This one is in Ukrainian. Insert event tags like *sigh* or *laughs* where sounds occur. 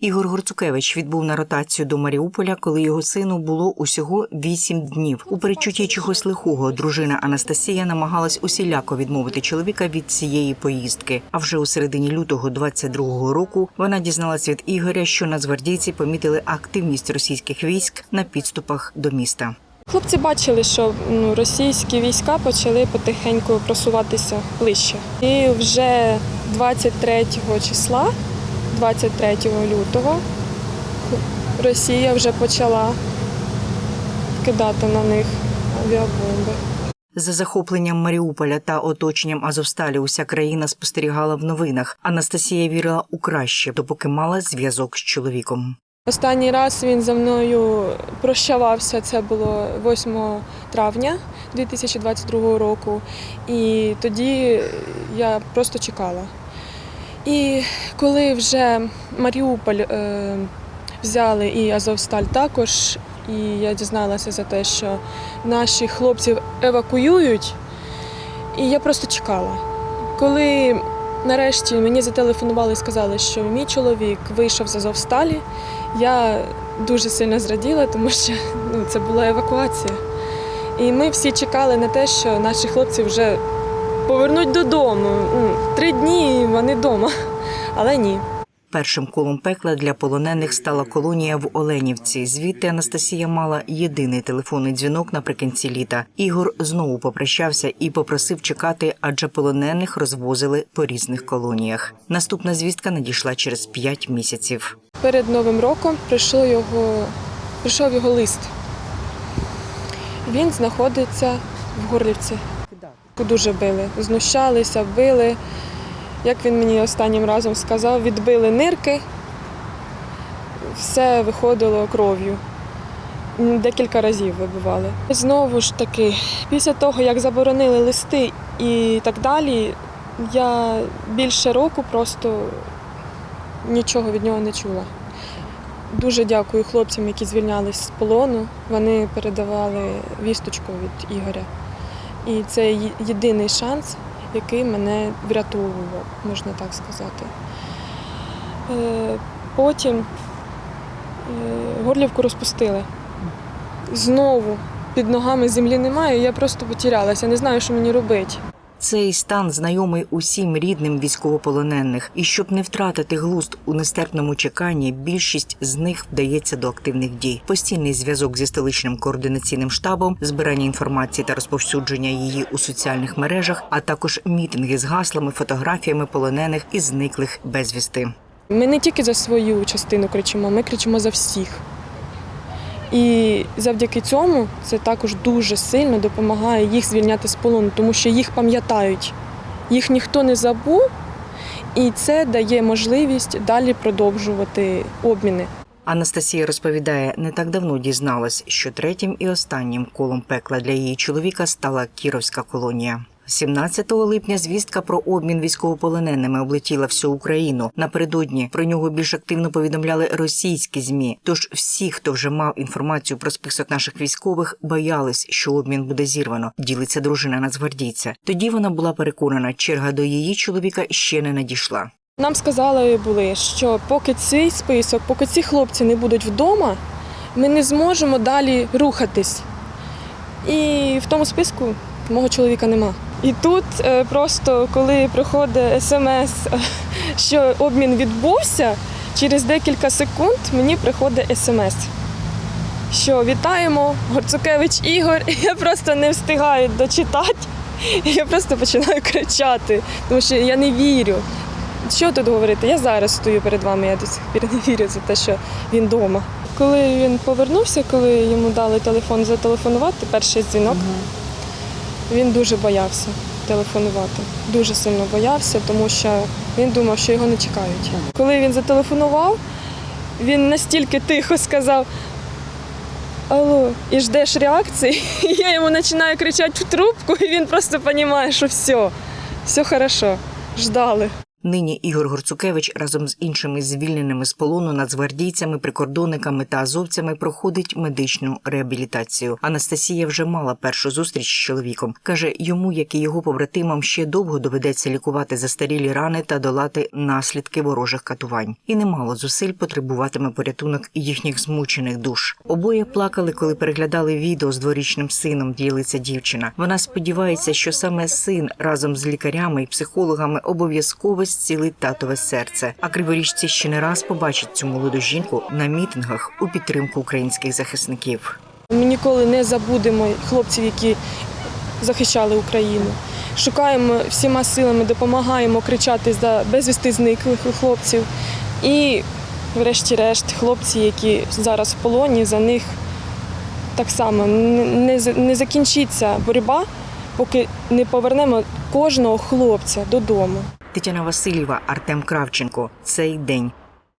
Ігор Горцукевич відбув на ротацію до Маріуполя, коли його сину було усього вісім днів. У передчутті чогось лихого дружина Анастасія намагалась усіляко відмовити чоловіка від цієї поїздки. А вже у середині лютого 22-го року вона дізналась від Ігоря, що нацгвардійці помітили активність російських військ на підступах до міста. Хлопці бачили, що ну, російські війська почали потихеньку просуватися ближче. І вже 23 числа, 23 лютого, Росія вже почала кидати на них авіабомби. За захопленням Маріуполя та оточенням Азовсталі уся країна спостерігала в новинах. Анастасія вірила у краще, допоки мала зв'язок з чоловіком. Останній раз він за мною прощавався. Це було 8 травня 2022 року. І тоді я просто чекала. І коли вже Маріуполь е, взяли і Азовсталь також, і я дізналася за те, що наші хлопців евакуюють, і я просто чекала. Коли нарешті мені зателефонували і сказали, що мій чоловік вийшов з Азовсталі, я дуже сильно зраділа, тому що ну, це була евакуація. І ми всі чекали на те, що наші хлопці вже повернуть додому. Ну, Три дні і вони вдома. Але ні. Першим колом пекла для полонених стала колонія в Оленівці. Звідти Анастасія мала єдиний телефонний дзвінок наприкінці літа. Ігор знову попрощався і попросив чекати, адже полонених розвозили по різних колоніях. Наступна звістка надійшла через п'ять місяців. Перед Новим роком прийшов його, прийшов його лист. Він знаходиться в Горлівці. Дуже били, знущалися, били. Як він мені останнім разом сказав, відбили нирки, все виходило кров'ю. Декілька разів вибивали. Знову ж таки, після того, як заборонили листи і так далі, я більше року просто нічого від нього не чула. Дуже дякую хлопцям, які звільнялись з полону. Вони передавали вісточку від Ігоря. І це єдиний шанс, який мене врятовував, можна так сказати. Е, Потім е, Горлівку розпустили. Знову під ногами землі немає, я просто потерялася, не знаю, що мені робити. Цей стан знайомий усім рідним військовополонених, і щоб не втратити глузд у нестерпному чеканні, більшість з них вдається до активних дій. Постійний зв'язок зі столичним координаційним штабом, збирання інформації та розповсюдження її у соціальних мережах, а також мітинги з гаслами, фотографіями полонених і зниклих безвісти. Ми не тільки за свою частину кричимо, ми кричимо за всіх. І завдяки цьому це також дуже сильно допомагає їх звільняти з полону, тому що їх пам'ятають, їх ніхто не забув, і це дає можливість далі продовжувати обміни. Анастасія розповідає, не так давно дізналась, що третім і останнім колом пекла для її чоловіка стала Кіровська колонія. 17 липня звістка про обмін військовополоненими облетіла всю Україну. Напередодні про нього більш активно повідомляли російські змі. Тож всі, хто вже мав інформацію про список наших військових, боялись, що обмін буде зірвано. Ділиться дружина нацгвардійця. Тоді вона була переконана, черга до її чоловіка ще не надійшла. Нам сказали були, що поки цей список, поки ці хлопці не будуть вдома, ми не зможемо далі рухатись. І в тому списку мого чоловіка нема. І тут е, просто коли приходить смс, *laughs* що обмін відбувся, через декілька секунд мені приходить смс, що вітаємо, Горцукевич Ігор. *laughs* Я просто не встигаю дочитати. *laughs* Я просто починаю кричати, тому що я не вірю. Що тут говорити? Я зараз стою перед вами, я до сих пір не вірю за те, що він вдома. Коли він повернувся, коли йому дали телефон зателефонувати, перший дзвінок, він дуже боявся телефонувати. Дуже сильно боявся, тому що він думав, що його не чекають. Коли він зателефонував, він настільки тихо сказав. Алло, і ждеш реакції. *laughs* І я йому починаю кричати в трубку, і він просто розуміє, що все, все хорошо, ждали. Нині Ігор Горцукевич разом з іншими звільненими з полону нацгвардійцями, прикордонниками та азовцями проходить медичну реабілітацію. Анастасія вже мала першу зустріч з чоловіком. каже, йому, як і його побратимам, ще довго доведеться лікувати застарілі рани та долати наслідки ворожих катувань. І немало зусиль потребуватиме порятунок їхніх змучених душ. Обоє плакали, коли переглядали відео з дворічним сином. Ділиться дівчина. Вона сподівається, що саме син разом з лікарями і психологами обов'язково зцілить татове серце. А криворіжці ще не раз побачать цю молоду жінку на мітингах у підтримку українських захисників. Ми ніколи не забудемо хлопців, які захищали Україну. Шукаємо всіма силами, допомагаємо кричати за безвісти зниклих хлопців. І, врешті-решт, хлопці, які зараз в полоні, за них так само не, не закінчиться боротьба, поки не повернемо кожного хлопця додому. Тетяна Васильєва, Артем Кравченко. Цей день